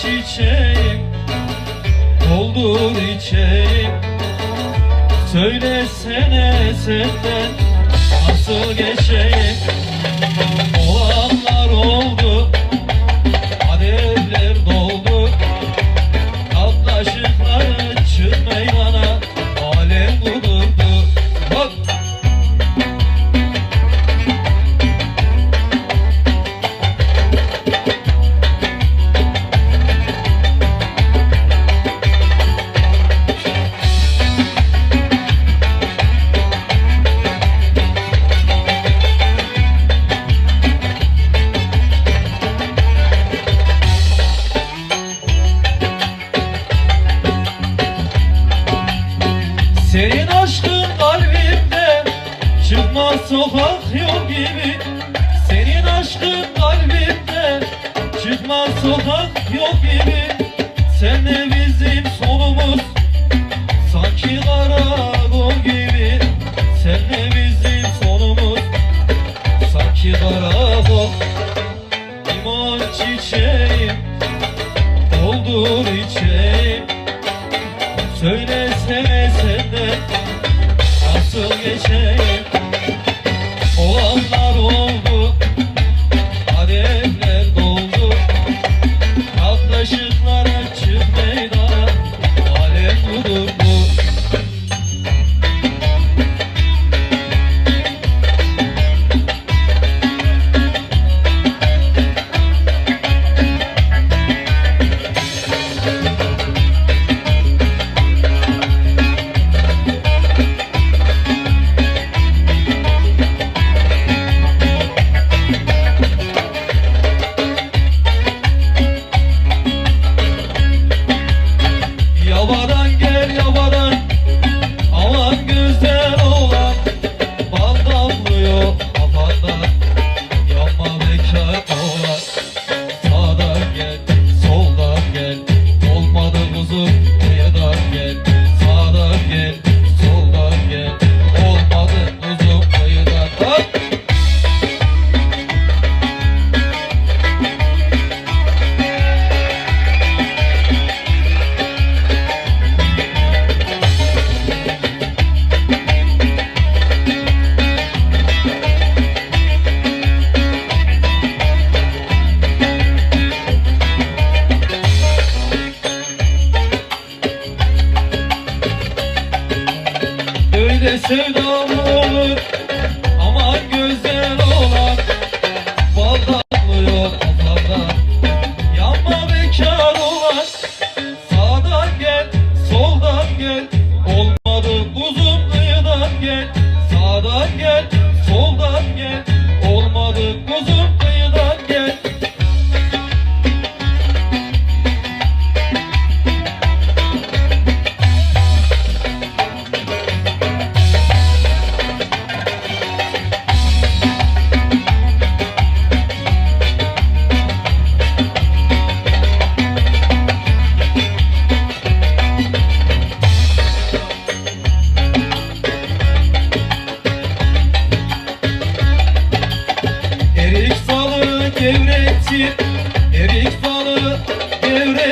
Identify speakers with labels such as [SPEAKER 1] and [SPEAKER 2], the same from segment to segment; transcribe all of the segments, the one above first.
[SPEAKER 1] çiçeğim Doldur içeğim Söylesene senden Nasıl geçeyim? Olanlar oldu sokak yol gibi Senin aşkın kalbimde. Çıkmaz sokak yol gibi Sen de bizim sonumuz people.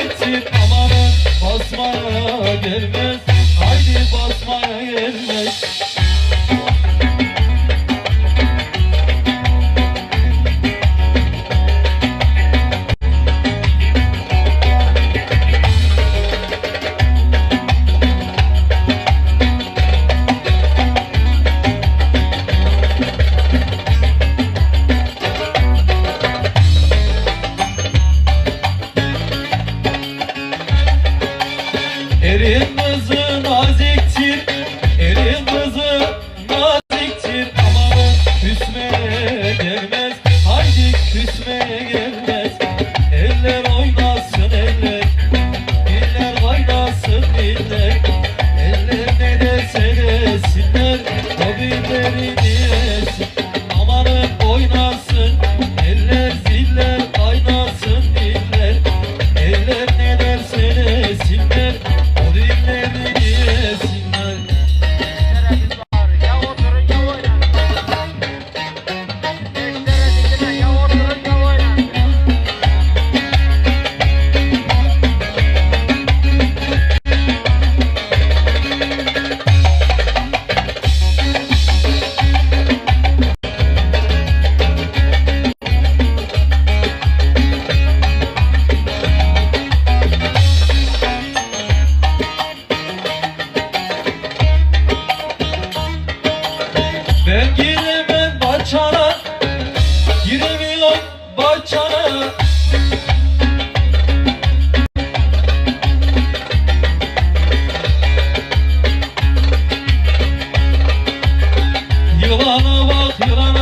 [SPEAKER 1] gitsin amanın basmaya
[SPEAKER 2] gelme Erimizin aziz Ben giremem
[SPEAKER 1] Giremiyorum bahçana Yılana bak yılana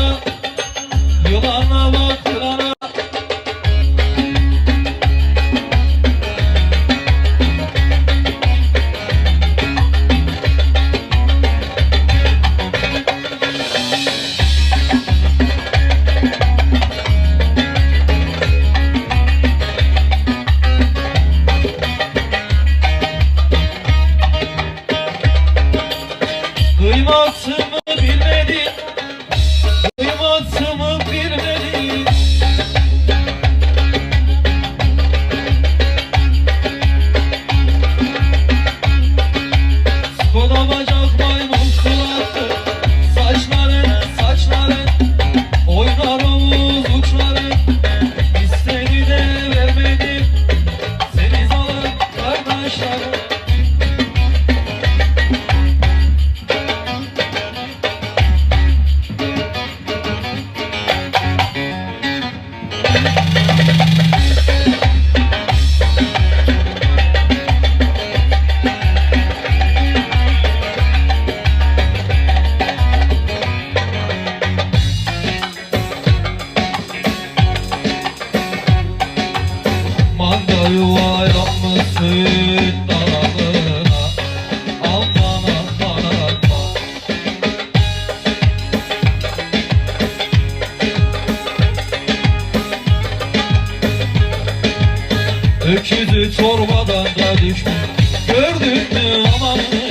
[SPEAKER 1] yuva yapmışsın dalına Öküzü çorbadan da düşmüş Gördün mü amanı